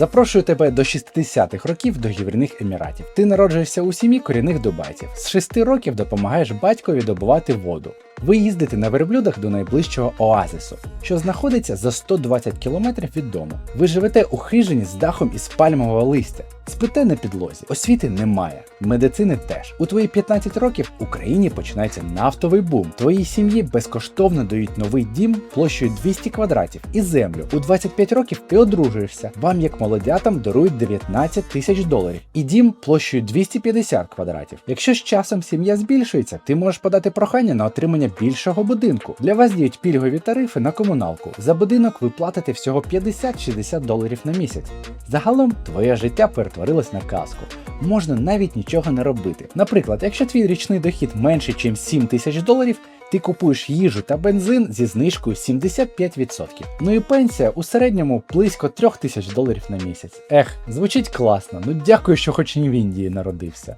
Запрошую тебе до 60-х років до Гівряних Еміратів. Ти народжуєшся у сім'ї корінних дубайців. З 6 років допомагаєш батькові добувати воду. Ви їздите на верблюдах до найближчого оазису, що знаходиться за 120 кілометрів від дому. Ви живете у хижині з дахом із пальмового листя. Спите на підлозі, освіти немає, медицини теж. У твої 15 років в Україні починається нафтовий бум. Твоїй сім'ї безкоштовно дають новий дім площею 200 квадратів і землю. У 25 років ти одружуєшся. Вам, як молодятам, дарують 19 тисяч доларів і дім площею 250 квадратів. Якщо з часом сім'я збільшується, ти можеш подати прохання на отримання більшого будинку. Для вас діють пільгові тарифи на комуналку. За будинок ви платите всього 50-60 доларів на місяць. Загалом твоє життя перетворилось на казку. Можна навіть нічого не робити. Наприклад, якщо твій річний дохід менший, ніж 7 тисяч доларів, ти купуєш їжу та бензин зі знижкою 75%. Ну і пенсія у середньому близько 3 тисяч доларів на місяць. Ех, звучить класно. Ну дякую, що хоч не в Індії народився.